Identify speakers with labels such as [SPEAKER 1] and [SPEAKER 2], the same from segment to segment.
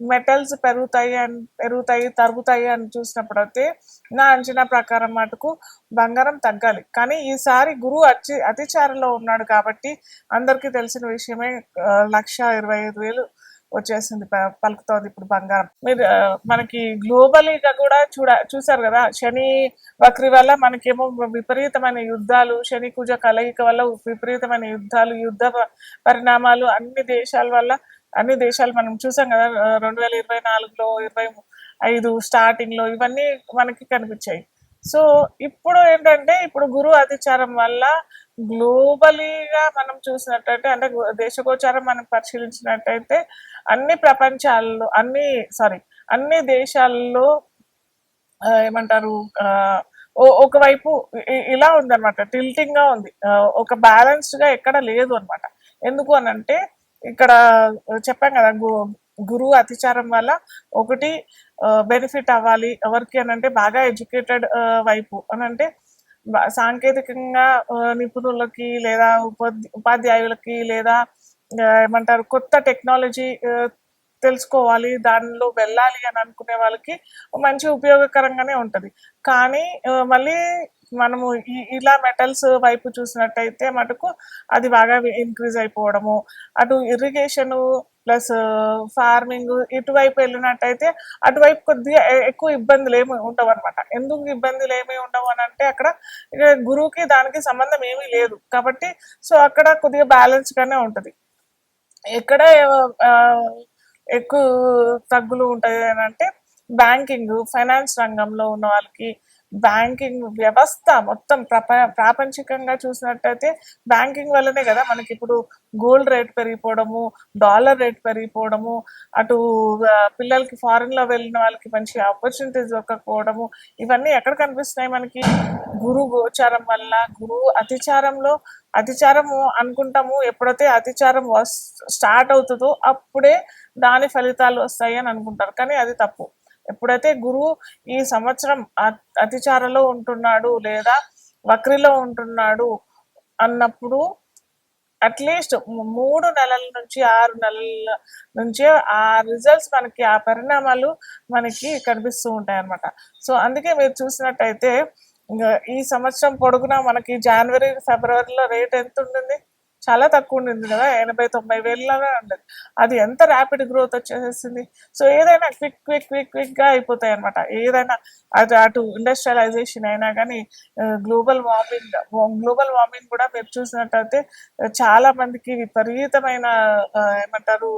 [SPEAKER 1] Metals పెరుగుతాయి అని పెరుగుతాయి తరుగుతాయి అని చూసినప్పుడు అయితే నా అంచనా ప్రకారం మటుకు బంగారం తగ్గాలి. కానీ ఈసారి గురువు అతి అతిచారలో ఉన్నాడు కాబట్టి అందరికీ తెలిసిన విషయమే లక్ష ఇరవై ఐదు వేలు వచ్చేసింది ప- పలుకుతోంది ఇప్పుడు బంగారం. మీరు మనకి గ్లోబలీగా కూడా చూడ చూసారు కదా శని వక్రి వల్ల మనకేమో విపరీతమైన యుద్ధాలు శని కుజ కలయిక వల్ల విపరీతమైన యుద్ధాలు యుద్ధ పరిణామాలు అన్ని దేశాల వల్ల అన్ని దేశాలు మనం చూసాం కదా రెండు వేల ఇరవై నాలుగులో ఇరవై ఐదు స్టార్టింగ్లో ఇవన్నీ మనకి కనిపించాయి. సో ఇప్పుడు ఏంటంటే ఇప్పుడు గురు అతిచారం వల్ల గ్లోబలీగా మనం చూసినట్టయితే అంటే దేశగోచారం మనం పరిశీలించినట్టయితే అన్ని ప్రపంచాల్లో అన్ని సారీ అన్ని దేశాల్లో ఏమంటారు ఓ- ఒకవైపు ఇలా ఉందన్నమాట టిల్టింగ్గా ఉంది. ఒక బ్యాలెన్స్డ్గా ఎక్కడ లేదు అనమాట ఎందుకు అనంటే ఇక్కడ చెప్పాం కదా గు- గురువు అతిచారం వల్ల ఒకటి బెనిఫిట్ అవ్వాలి. ఎవరికి అని అంటే బాగా ఎడ్యుకేటెడ్ వైపు అని అంటే సాంకేతికంగా నిపుణులకి లేదా ఉపాధి ఉపాధ్యాయులకి లేదా ఏమంటారు కొత్త టెక్నాలజీ తెలుసుకోవాలి దానిలో వెళ్ళాలి అని అనుకునే వాళ్ళకి మంచి ఉపయోగకరంగానే ఉంటుంది. కానీ మళ్ళీ మనము ఇలా మెటల్స్ వైపు చూసినట్టయితే మటుకు అది బాగా ఇంక్రీజ్ అయిపోవడము అటు ఇరిగేషన్ ప్లస్ ఫార్మింగ్ ఇటువైపు వెళ్ళినట్టయితే అటువైపు కొద్దిగా ఎక్కువ ఇబ్బందులు ఏమి ఉండవు అనమాట ఎందుకు ఇబ్బందులు ఏమి ఉండవు అని అంటే అక్కడ గురువుకి దానికి సంబంధం ఏమీ లేదు. కాబట్టి సో అక్కడ కొద్దిగా బ్యాలెన్స్గానే ఉంటుంది. ఎక్కడ ఎక్కువ తగ్గులు ఉంటాయి అని అంటే బ్యాంకింగ్ ఫైనాన్స్ రంగంలో ఉన్న వాళ్ళకి బ్యాంకింగ్ వ్యవస్థ మొత్తం ప్రప ప్రాపంచికంగా చూసినట్టయితే బ్యాంకింగ్ వల్లనే కదా మనకి ఇప్పుడు గోల్డ్ రేట్ పెరిగిపోవడము డాలర్ రేట్ పెరిగిపోవడము అటు పిల్లలకి ఫారిన్లో వెళ్ళిన వాళ్ళకి మంచి ఆపర్చునిటీస్ దొరకకపోవడము ఇవన్నీ ఎక్కడ కనిపిస్తున్నాయి మనకి? గురు గోచారం వల్ల గురువు అతిచారంలో అతిచారము అనుకుంటాము ఎప్పుడైతే అతిచారం స్టార్ట్ అవుతుందో అప్పుడే దాని ఫలితాలు వస్తాయి అని అనుకుంటారు. కానీ అది తప్పు. ఎప్పుడైతే గురువు ఈ సంవత్సరం అతిచారలో ఉంటున్నాడు లేదా వక్రిలో ఉంటున్నాడు అన్నప్పుడు అట్లీస్ట్ మూడు నెలల నుంచి ఆరు నెలల నుంచే ఆ రిజల్ట్స్ మనకి ఆ పరిణామాలు మనకి కనిపిస్తూ ఉంటాయి అన్నమాట సో అందుకే మీరు చూసినట్టయితే ఈ సంవత్సరం పొడుగునా మనకి జనవరి ఫిబ్రవరిలో రేట్ ఎంత ఉంటుంది చాలా తక్కువ ఉండింది కదా ఎనభై తొంభై వేలలోనే ఉండదు. అది ఎంత ర్యాపిడ్ గ్రోత్ వచ్చేసేసింది సో ఏదైనా క్విక్ క్విక్ క్విక్ క్విక్గా అయిపోతాయి అనమాట ఏదైనా అది అటు ఇండస్ట్రియలైజేషన్ అయినా కానీ గ్లోబల్ వార్మింగ్ గ్లోబల్ వార్మింగ్ కూడా మీరు చూసినట్టయితే చాలా మందికి విపరీతమైన ఏమంటారు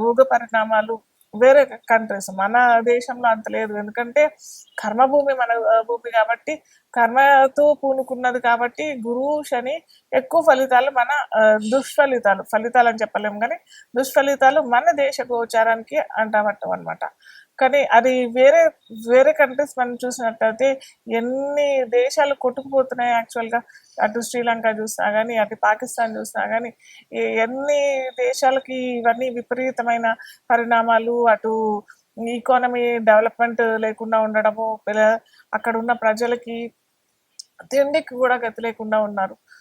[SPEAKER 1] రోగ పరిణామాలు వేరే కంట్రీస్ మన దేశంలో అంత లేదు. ఎందుకంటే కర్మభూమి మన భూమి కాబట్టి కర్మతో పూనుకున్నది కాబట్టి గురువు శని ఎక్కువ ఫలితాలు మన దుష్ఫలితాలు. ఫలితాలు అని చెప్పలేము కానీ దుష్ఫలితాలు మన దేశ గోచారానికి అంటామట్టం అనమాట కానీ అది వేరే వేరే కంట్రీస్ మనం చూసినట్టయితే ఎన్ని దేశాలు కొట్టుకుపోతున్నాయి యాక్చువల్గా అటు శ్రీలంక చూసినా కానీ అటు పాకిస్తాన్ చూసినా కానీ ఎన్ని దేశాలకి ఇవన్నీ విపరీతమైన పరిణామాలు అటు ఈకానమీ డెవలప్మెంట్ లేకుండా ఉండడము పిల్ల- అక్కడ ఉన్న ప్రజలకి తిండికి కూడా గతి లేకుండా ఉన్నారు.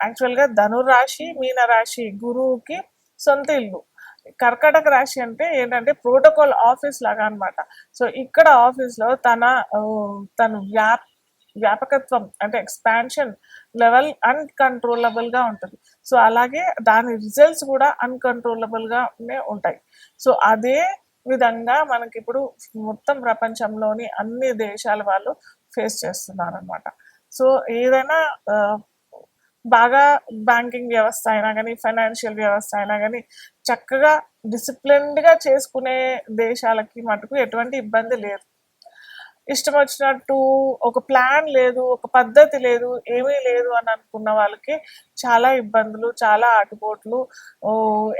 [SPEAKER 1] యాక్చువల్గా ధనురాశి మీన రాశి గురువుకి సొంత ఇల్లు. కర్కటక రాశి అంటే ఏంటంటే ప్రోటోకాల్ ఆఫీస్ లాగా అనమాట సో ఇక్కడ ఆఫీస్లో తన తను తన వ్యాప్ వ్యాపకత్వం అంటే ఎక్స్పాన్షన్ లెవెల్ అన్కంట్రోలబుల్గా ఉంటుంది. సో అలాగే దాని రిజల్ట్స్ కూడా అన్కంట్రోలబుల్గానే ఉంటాయి. సో అదే విధంగా మనకి ఇప్పుడు మొత్తం ప్రపంచంలోని అన్ని దేశాల వాళ్ళు ఫేస్ చేస్తున్నారు అనమాట సో ఏదైనా బాగా బ్యాంకింగ్ వ్యవస్థ అయినా కానీ ఫైనాన్షియల్ వ్యవస్థ అయినా కానీ చక్కగా డిసిప్లిన్డ్గా చేసుకునే దేశాలకి మటుకు ఎటువంటి ఇబ్బంది లేదు. ఇష్టం వచ్చినట్టు ఒక ప్లాన్ లేదు ఒక పద్ధతి లేదు ఏమీ లేదు అని అనుకున్న వాళ్ళకి చాలా ఇబ్బందులు చాలా ఆటుపోట్లు.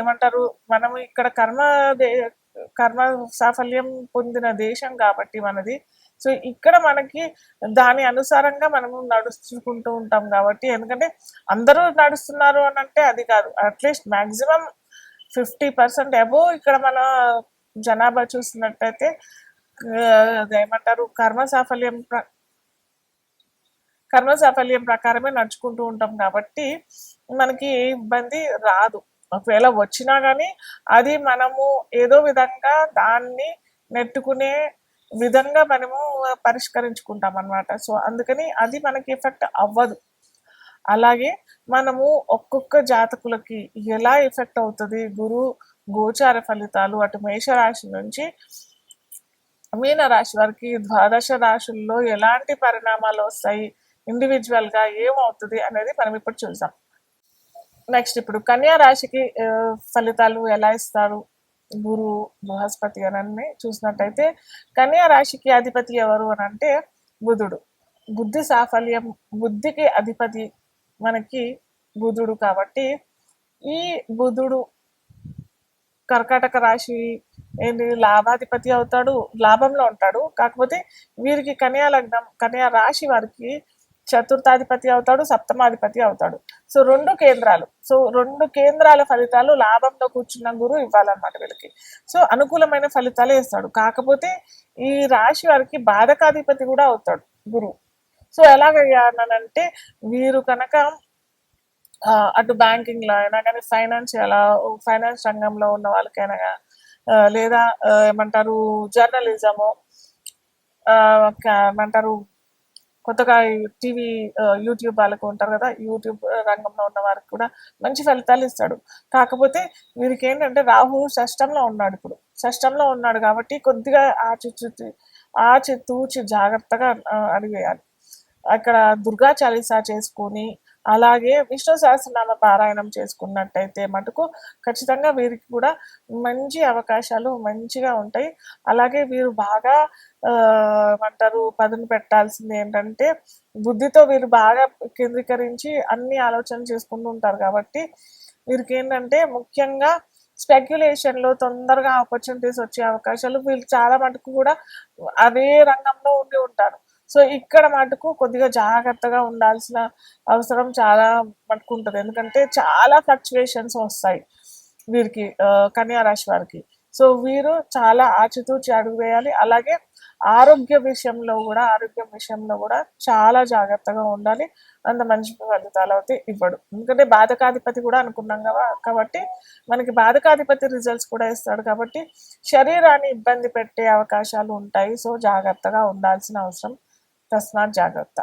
[SPEAKER 1] ఏమంటారు మనం ఇక్కడ కర్మ దే కర్మ సాఫల్యం పొందిన దేశం కాబట్టి మనది. సో ఇక్కడ మనకి దాని అనుసారంగా మనము నడుచుకుంటూ ఉంటాం కాబట్టి ఎందుకంటే అందరూ నడుస్తున్నారు అని అంటే అది కాదు. At least maximum fifty percent above ఇక్కడ మన జనాభా చూసినట్టయితే ఏమంటారు? కర్మ సాఫల్యం ప్ర- కర్మ సాఫల్యం ప్రకారమే నడుచుకుంటూ ఉంటాం కాబట్టి మనకి ఏ ఇబ్బంది రాదు. ఒకవేళ వచ్చినా కానీ అది మనము ఏదో విధంగా దాన్ని నెట్టుకునే విధంగా మనము పరిష్కరించుకుంటాం అన్నమాట. సో అందుకని అది మనకి ఎఫెక్ట్ అవ్వదు. అలాగే మనము ఒక్కొక్క జాతకులకి ఎలా ఎఫెక్ట్ అవుతుంది? గురు గోచార ఫలితాలు అటు మేషరాశి నుంచి మీన రాశి వారికి ద్వాదశ రాశుల్లో ఎలాంటి పరిణామాలు వస్తాయి? ఇండివిజువల్గా ఏమవుతుంది అనేది మనం ఇప్పుడు చూసాం నెక్స్ట్ ఇప్పుడు కన్యా రాశికి ఫలితాలు ఎలా ఇస్తారు? గురు బృహస్పతి అని చూసినట్టయితే కన్యా రాశికి అధిపతి ఎవరు అని అంటే బుధుడు. బుద్ధి సాఫల్యం బుద్ధికి అధిపతి మనకి బుధుడు కాబట్టి ఈ బుధుడు కర్కాటక రాశి ఏంటి లాభాధిపతి అవుతాడు లాభంలో ఉంటాడు. కాకపోతే వీరికి కన్యా లగ్నం కన్యా రాశి వారికి చతుర్థాధిపతి అవుతాడు సప్తమాధిపతి అవుతాడు. సో రెండు కేంద్రాలు. సో రెండు కేంద్రాల ఫలితాలు లాభంలో కూర్చున్న గురువు ఇవ్వాలన్నమాట వీళ్ళకి. సో అనుకూలమైన ఫలితాలే ఇస్తాడు కాకపోతే ఈ రాశి వారికి బాధకాధిపతి కూడా అవుతాడు గురువు. సో ఎలాగయ్యానంటే వీరు కనుక అటు బ్యాంకింగ్లో అయినా కానీ ఫైనాన్షియల్ ఫైనాన్స్ రంగంలో ఉన్న వాళ్ళకైనా లేదా ఏమంటారు జర్నలిజము ఏమంటారు కొత్తగా టీవీ యూట్యూబ్ వాళ్ళకు ఉంటారు కదా యూట్యూబ్ రంగంలో ఉన్న వారికి కూడా మంచి ఫలితాలు ఇస్తాడు. కాకపోతే వీరికి ఏంటంటే రాహు షష్టంలో ఉన్నాడు ఇప్పుడు. షష్టంలో ఉన్నాడు కాబట్టి కొద్దిగా ఆచితూచి ఆచితూచి జాగ్రత్తగా అడిగేయాలి. అక్కడ దుర్గా చాలీసా చేసుకొని అలాగే విష్ణు సహస్రనామ పారాయణం చేసుకున్నట్టయితే మటుకు ఖచ్చితంగా వీరికి కూడా మంచి అవకాశాలు మంచిగా ఉంటాయి. అలాగే వీరు బాగా అంటారు ఏమంటారు పదును పెట్టాల్సింది ఏంటంటే బుద్ధితో వీరు బాగా కేంద్రీకరించి అన్ని ఆలోచన చేసుకుంటూ ఉంటారు కాబట్టి వీరికి ఏంటంటే ముఖ్యంగా స్పెక్యులేషన్లో తొందరగా ఆపర్చునిటీస్ వచ్చే అవకాశాలు వీళ్ళు చాలా మటుకు కూడా అదే రంగంలో ఉండి ఉంటారు. సో ఇక్కడ మటుకు కొద్దిగా జాగ్రత్తగా ఉండాల్సిన అవసరం చాలా మటుకు ఉంటుంది. ఎందుకంటే చాలా ఫ్లక్చువేషన్స్ వస్తాయి వీరికి కన్యా రాశి వారికి. సో వీరు చాలా ఆచితూచి అడుగు వేయాలి. అలాగే ఆరోగ్య విషయంలో కూడా ఆరోగ్యం విషయంలో కూడా చాలా జాగ్రత్తగా ఉండాలి. అంత మంచి ఫలితాలు అయితే ఇవ్వడు. ఎందుకంటే బాధకాధిపతి కూడా అనుకున్నాం కదా కాబట్టి మనకి బాధకాధిపతి రిజల్ట్స్ కూడా ఇస్తాడు కాబట్టి శరీరాన్ని ఇబ్బంది పెట్టే అవకాశాలు ఉంటాయి. సో జాగ్రత్తగా ఉండాల్సిన అవసరం પ્રશ્ન જાગૃતતા